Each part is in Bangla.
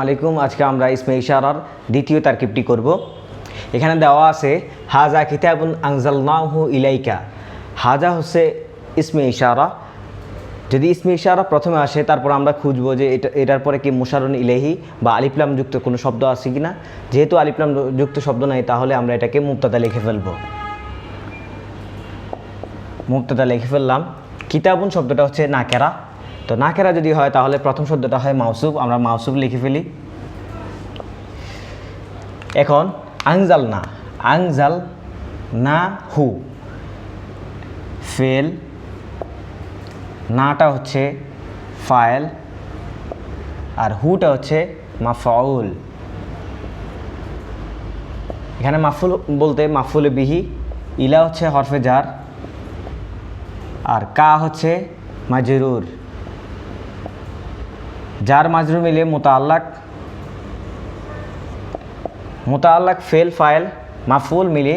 আলাইকুম, আজকে আমরা ইসমে ইশারার দ্বিতীয় তারকিবটি করব। এখানে দেওয়া আছে, হাজা কিতাবুন আনজালনাহু ইলাইকা। হাজা হচ্ছে ইসমে ইশারা। যদি ইসমে ইশারা প্রথমে আসে, তারপর আমরা খুঁজবো যে এটা, এটার পরে কি মুশারুন ইলেহি বা আলিফলাম যুক্ত কোনো শব্দ আছে কি না। যেহেতু আলিফলাম যুক্ত শব্দ নাই, তাহলে আমরা এটাকে মুক্তাদা লিখে ফেলব। মুক্তাদা লিখে ফেললাম। কিতাবুন শব্দটা হচ্ছে নাকেরা। তো নাকেরা যদি হয়, তাহলে প্রথম শব্দটা হয় মাউসুব আমরা মাউসুব লিখে ফেলি। এখন আংজাল না আংজাল না হু ফেল নাটা হচ্ছে ফায়েল আর হুটা হচ্ছে মাফাউল। এখানে মাফুল বলতে মাফুল বিহি, ইলা হচ্ছে হরফে জার, আর কা হচ্ছে মাজরুর। যার মাজরুর মিলে মোতাল্লাক মোতাল্লাক ফেল ফাইল মাফুল মিলে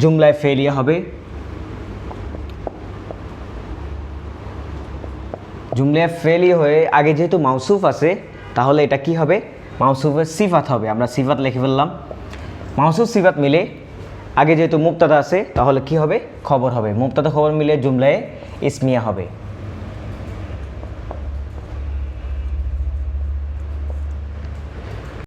জুমলায় ফেলিয়া হবে। জুমলায় ফেলি হয়ে আগে যেহেতু মাউসুফ আছে, তাহলে এটা কি হবে? মাউসুফের সিফাত হবে। আমরা সিফাত লিখে ফেললাম। মাউসুফ সিফাত মিলে আগে যেহেতু মুক্তাদা আছে, তাহলে কি হবে? খবর হবে। মুক্তাদা খবর মিলে জুমলায় ইসমিয়া হবে।